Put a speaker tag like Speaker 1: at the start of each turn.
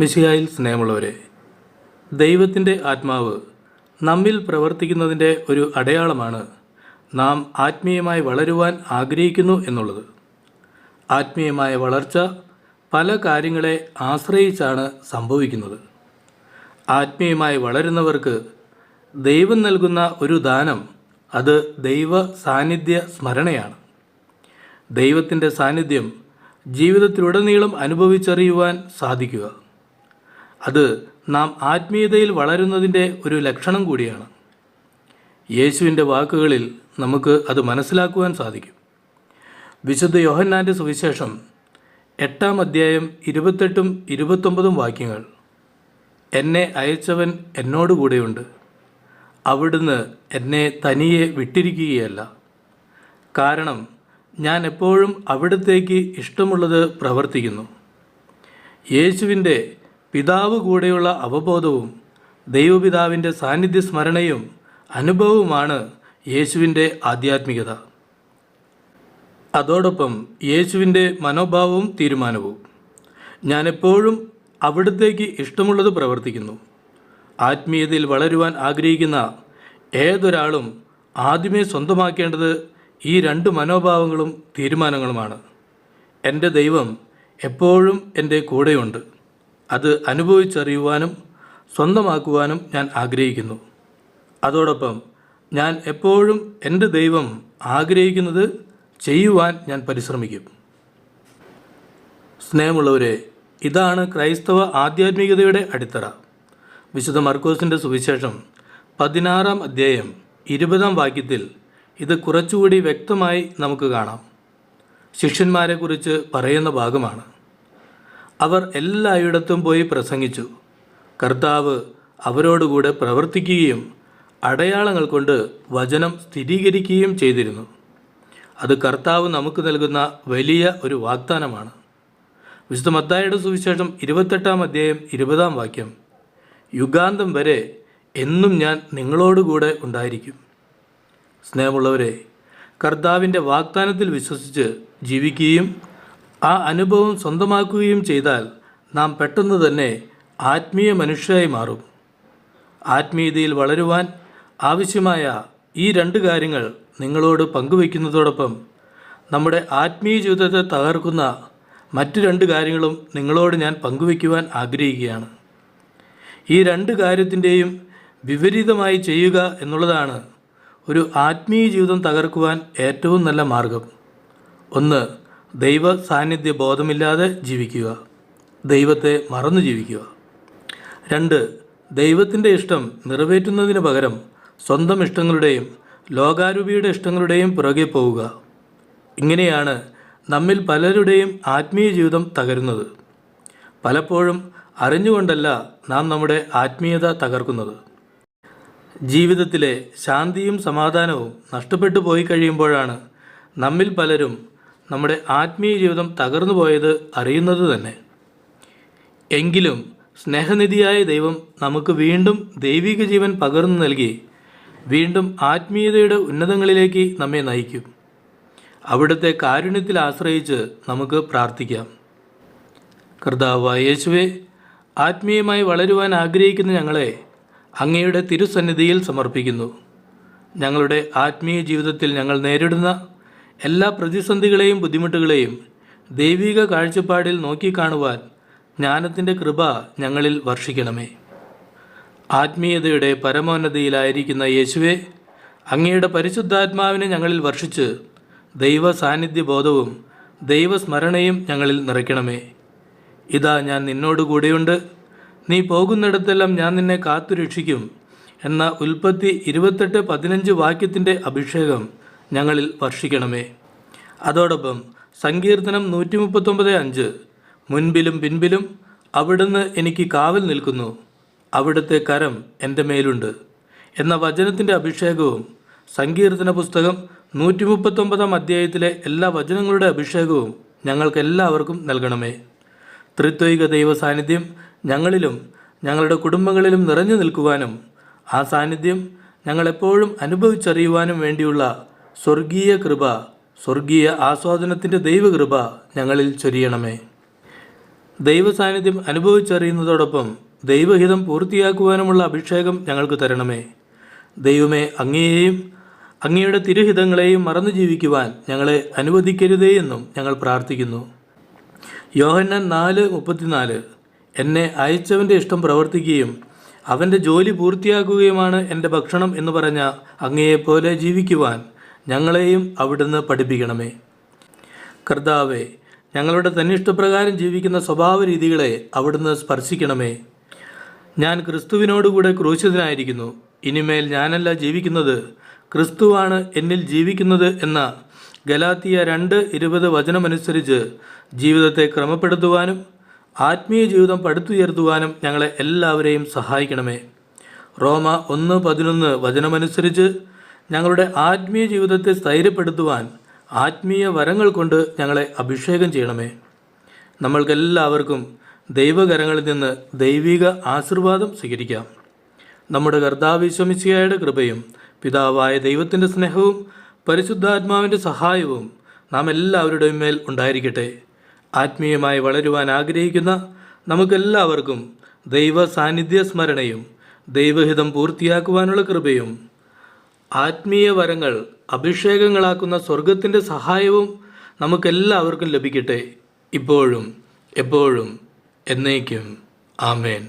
Speaker 1: മിശിഹായിൽ സ്നേഹമുള്ളവരെ ദൈവത്തിന്റെ ആത്മാവ് നമ്മിൽ പ്രവർത്തിക്കുന്നതിന്റെ ഒരു അടയാളമാണ് നാം ആത്മീയമായി വളരുവാൻ ആഗ്രഹിക്കുന്നു എന്നുള്ളത്. ആത്മീയമായ വളർച്ച പല കാര്യങ്ങളെ ആശ്രയിച്ചാണ് സംഭവിക്കുന്നത്. ആത്മീയമായി വളരുന്നവർക്ക് ദൈവം നൽകുന്ന ഒരു ദാനം അത് ദൈവ സാന്നിധ്യ സ്മരണയാണ്. ദൈവത്തിന്റെ സാന്നിധ്യം ജീവിതത്തിലുടനീളം അനുഭവിച്ചറിയുവാൻ സാധിക്കുക. അത് നാം ആത്മീയതയിൽ വളരുന്നതിന്റെ ഒരു ലക്ഷണം കൂടിയാണ്. യേശുവിന്റെ വാക്കുകളിൽ നമുക്ക് അത് മനസ്സിലാക്കുവാൻ സാധിക്കും. വിശുദ്ധ യോഹന്നാന്റെ സുവിശേഷം എട്ടാം അധ്യായം ഇരുപത്തെട്ടും ഇരുപത്തൊമ്പതും വാക്യങ്ങൾ. എന്നെ അയച്ചവൻ എന്നോടുകൂടെയുണ്ട് അവിടുന്ന് എന്നെ തനിയെ വിട്ടിരിക്കുകയല്ല. കാരണം ഞാൻ എപ്പോഴും അവിടത്തേക്ക് ഇഷ്ടമുള്ളത് പ്രവർത്തിക്കുന്നു. യേശുവിന്റെ പിതാവ് കൂടെയുള്ള അവബോധവും ദൈവപിതാവിന്റെ സാന്നിധ്യ സ്മരണയും അനുഭവവുമാണ് യേശുവിന്റെ ആധ്യാത്മികത. അതോടൊപ്പം യേശുവിന്റെ മനോഭാവവും തീരുമാനവും. ഞാൻ എപ്പോഴും അവിടത്തേക്ക് ഇഷ്ടമുള്ളത് പ്രവർത്തിക്കുന്നു. ആത്മീയതയിൽ വളരുവാൻ ആഗ്രഹിക്കുന്ന ഏതൊരാളും ആദ്യമേ സ്വന്തമാക്കേണ്ടത് ഈ രണ്ട് മനോഭാവങ്ങളും തീരുമാനങ്ങളുമാണ്. എന്റെ ദൈവം എപ്പോഴും എന്റെ കൂടെയുണ്ട്. അത് അനുഭവിച്ചറിയുവാനും സ്വന്തമാക്കുവാനും ഞാൻ ആഗ്രഹിക്കുന്നു. അതോടൊപ്പം ഞാൻ എപ്പോഴും എന്റെ ദൈവം ആഗ്രഹിക്കുന്നത് ചെയ്യുവാൻ ഞാൻ പരിശ്രമിക്കും. സ്നേഹമുള്ളവരെ ഇതാണ് ക്രൈസ്തവ ആധ്യാത്മികതയുടെ അടിത്തറ. വിശുദ്ധ മർക്കോസിന്റെ സുവിശേഷം പതിനാറാം അധ്യായം ഇരുപതാം വാക്യത്തിൽ ഇത് കുറച്ചുകൂടി വ്യക്തമായി നമുക്ക് കാണാം. ശിഷ്യന്മാരെക്കുറിച്ച് പറയുന്ന ഭാഗമാണ്. അവർ എല്ലായിടത്തും പോയി പ്രസംഗിച്ചു. കർത്താവ് അവരോടുകൂടെ പ്രവർത്തിക്കുകയും അടയാളങ്ങൾ കൊണ്ട് വചനം സ്ഥിരീകരിക്കുകയും ചെയ്തിരുന്നു. അത് കർത്താവ് നമുക്ക് നൽകുന്ന വലിയ ഒരു വാഗ്ദാനമാണ്. വിശുദ്ധ മത്തായുടെ സുവിശേഷം ഇരുപത്തെട്ടാം അധ്യായം ഇരുപതാം വാക്യം യുഗാന്തം വരെ എന്നും ഞാൻ നിങ്ങളോടുകൂടെ ഉണ്ടായിരിക്കും. സ്നേഹമുള്ളവരെ കർത്താവിന്റെ വാഗ്ദാനത്തിൽ വിശ്വസിച്ച് ജീവിക്കുകയും ആ അനുഭവം സ്വന്തമാക്കുകയും ചെയ്താൽ നാം പെട്ടെന്ന് തന്നെ ആത്മീയ മനുഷ്യരായി മാറും. ആത്മീയതയിൽ വളരുവാൻ ആവശ്യമായ ഈ രണ്ട് കാര്യങ്ങൾ നിങ്ങളോട് പങ്കുവയ്ക്കുന്നതോടൊപ്പം നമ്മുടെ ആത്മീയ ജീവിതത്തെ തകർക്കുന്ന മറ്റു രണ്ട് കാര്യങ്ങളും നിങ്ങളോട് ഞാൻ പങ്കുവയ്ക്കുവാൻ ആഗ്രഹിക്കുകയാണ്. ഈ രണ്ട് കാര്യത്തിന്റെയും വിപരീതമായി ചെയ്യുക എന്നുള്ളതാണ് ഒരു ആത്മീയ ജീവിതം തകർക്കുവാൻ ഏറ്റവും നല്ല മാർഗം. ഒന്ന് ദൈവ സാന്നിധ്യ ബോധമില്ലാതെ ജീവിക്കുക. ദൈവത്തെ മറന്നു ജീവിക്കുക. രണ്ട് ദൈവത്തിന്റെ ഇഷ്ടം നിറവേറ്റുന്നതിന് പകരം സ്വന്തം ഇഷ്ടങ്ങളുടെയും ലോകാരൂപിയുടെ ഇഷ്ടങ്ങളുടെയും പുറകെ പോവുക. ഇങ്ങനെയാണ് നമ്മിൽ പലരുടെയും ആത്മീയ ജീവിതം തകരുന്നത്. പലപ്പോഴും അറിഞ്ഞുകൊണ്ടല്ല നാം നമ്മുടെ ആത്മീയത തകർക്കുന്നത്. ജീവിതത്തിലെ ശാന്തിയും സമാധാനവും നഷ്ടപ്പെട്ടു പോയി കഴിയുമ്പോഴാണ് നമ്മിൽ പലരും നമ്മുടെ ആത്മീയ ജീവിതം തകർന്നു പോയത് അറിയുന്നത് തന്നെ. എങ്കിലും സ്നേഹനിധിയായ ദൈവം നമുക്ക് വീണ്ടും ദൈവിക ജീവൻ പകർന്നു നൽകി വീണ്ടും ആത്മീയതയുടെ ഉന്നതങ്ങളിലേക്ക് നമ്മെ നയിക്കും. അവിടുത്തെ കാരുണ്യത്തിൽ ആശ്രയിച്ച് നമുക്ക് പ്രാർത്ഥിക്കാം. കർത്താവായ യേശുവെ ആത്മീയമായി വളരുവാൻ ആഗ്രഹിക്കുന്ന ഞങ്ങളെ അങ്ങയുടെ തിരുസന്നിധിയിൽ സമർപ്പിക്കുന്നു. ഞങ്ങളുടെ ആത്മീയ ജീവിതത്തിൽ ഞങ്ങൾ നേരിടുന്ന എല്ലാ പ്രതിസന്ധികളെയും ബുദ്ധിമുട്ടുകളെയും ദൈവിക കാഴ്ചപ്പാടിൽ നോക്കിക്കാണുവാൻ ജ്ഞാനത്തിന്റെ കൃപ ഞങ്ങളിൽ വർഷിക്കണമേ. ആത്മീയതയുടെ പരമോന്നതിയിലായിരിക്കുന്ന യേശുവെ അങ്ങയുടെ പരിശുദ്ധാത്മാവിനെ ഞങ്ങളിൽ വർഷിച്ച് ദൈവ സാന്നിധ്യബോധവും ദൈവസ്മരണയും ഞങ്ങളിൽ നിറയ്ക്കണമേ. ഇതാ ഞാൻ നിന്നോട് കൂടെയുണ്ട്. നീ പോകുന്നിടത്തെല്ലാം ഞാൻ നിന്നെ കാത്തുരക്ഷിക്കും എന്ന ഉൽപ്പത്തി ഇരുപത്തെട്ട് പതിനഞ്ച് വാക്യത്തിന്റെ അഭിഷേകം ഞങ്ങളിൽ വർഷിക്കണമേ. അതോടൊപ്പം സങ്കീർത്തനം നൂറ്റി മുപ്പത്തൊമ്പത് അഞ്ച് മുൻപിലും പിൻപിലും അവിടുന്ന് എനിക്ക് കാവൽ നിൽക്കുന്നു. അവിടുത്തെ കരം എന്റെ മേലുണ്ട്. എന്ന വചനത്തിന്റെ അഭിഷേകവും സങ്കീർത്തന പുസ്തകം നൂറ്റി മുപ്പത്തൊമ്പതാം അധ്യായത്തിലെ എല്ലാ വചനങ്ങളുടെ അഭിഷേകവും ഞങ്ങൾക്ക് എല്ലാവർക്കും നൽകണമേ. ത്രിത്വൈക ദൈവ സാന്നിധ്യം ഞങ്ങളിലും ഞങ്ങളുടെ കുടുംബങ്ങളിലും നിറഞ്ഞു നിൽക്കുവാനും ആ സാന്നിധ്യം ഞങ്ങളെപ്പോഴും അനുഭവിച്ചറിയുവാനും വേണ്ടിയുള്ള സ്വർഗീയ കൃപ സ്വർഗീയ ആസ്വാദനത്തിന്റെ ദൈവകൃപ ഞങ്ങളിൽ ചൊരിയണമേ. ദൈവസാന്നിധ്യം അനുഭവിച്ചറിയുന്നതോടൊപ്പം ദൈവഹിതം പൂർത്തിയാക്കുവാനുമുള്ള അഭിഷേകം ഞങ്ങൾക്ക് തരണമേ. ദൈവമേ അങ്ങയെയും അങ്ങയുടെ തിരുഹിതങ്ങളെയും മറന്നു ജീവിക്കുവാൻ ഞങ്ങളെ അനുവദിക്കരുതേ എന്നും ഞങ്ങൾ പ്രാർത്ഥിക്കുന്നു. യോഹന്നാൻ നാല് മുപ്പത്തിനാല് എന്നെ അയച്ചവന്റെ ഇഷ്ടം പ്രവർത്തിക്കുകയും അവന്റെ ജോലി പൂർത്തിയാക്കുകയുമാണ് എന്റെ ഭക്ഷണം എന്ന് പറഞ്ഞ അങ്ങയെപ്പോലെ ജീവിക്കുവാൻ ഞങ്ങളെയും അവിടുന്ന് പഠിപ്പിക്കണമേ. കർത്താവെ ഞങ്ങളുടെ തന്നിഷ്ടപ്രകാരം ജീവിക്കുന്ന സ്വഭാവ രീതികളെ അവിടുന്ന് സ്പർശിക്കണമേ. ഞാൻ ക്രിസ്തുവിനോടുകൂടെ ക്രൂശിതനായിരിക്കുന്നു. ഇനിമേൽ ഞാനല്ല ജീവിക്കുന്നത്. ക്രിസ്തുവാണ് എന്നിൽ ജീവിക്കുന്നത് എന്ന ഗലാത്തിയ രണ്ട് ഇരുപത് വചനമനുസരിച്ച് ജീവിതത്തെ ക്രമപ്പെടുത്തുവാനും ആത്മീയ ജീവിതം പടുത്തുയർത്തുവാനും ഞങ്ങളെ എല്ലാവരെയും സഹായിക്കണമേ. റോമ ഒന്ന് പതിനൊന്ന് വചനമനുസരിച്ച് ഞങ്ങളുടെ ആത്മീയ ജീവിതത്തെ സ്ഥൈര്യപ്പെടുത്തുവാൻ ആത്മീയ വരങ്ങൾ കൊണ്ട് ഞങ്ങളെ അഭിഷേകം ചെയ്യണമേ. നമ്മൾക്കെല്ലാവർക്കും ദൈവകരങ്ങളിൽ നിന്ന് ദൈവിക ആശീർവാദം സ്വീകരിക്കാം. നമ്മുടെ കർത്താവിശ്വമിശിയായുടെ കൃപയും പിതാവായ ദൈവത്തിന്റെ സ്നേഹവും പരിശുദ്ധാത്മാവിന്റെ സഹായവും നാം എല്ലാവരുടെയും മേൽ ഉണ്ടായിരിക്കട്ടെ. ആത്മീയമായി വളരുവാൻ ആഗ്രഹിക്കുന്ന നമുക്കെല്ലാവർക്കും ദൈവ സാന്നിധ്യ സ്മരണയും ദൈവഹിതം പൂർത്തിയാക്കുവാനുള്ള കൃപയും ആത്മീയ വരങ്ങൾ അഭിഷേകങ്ങളാക്കുന്ന സ്വർഗത്തിന്റെ സഹായവും നമുക്കെല്ലാവർക്കും ലഭിക്കട്ടെ. ഇപ്പോഴും എപ്പോഴും എന്നേക്കും. ആമേൻ.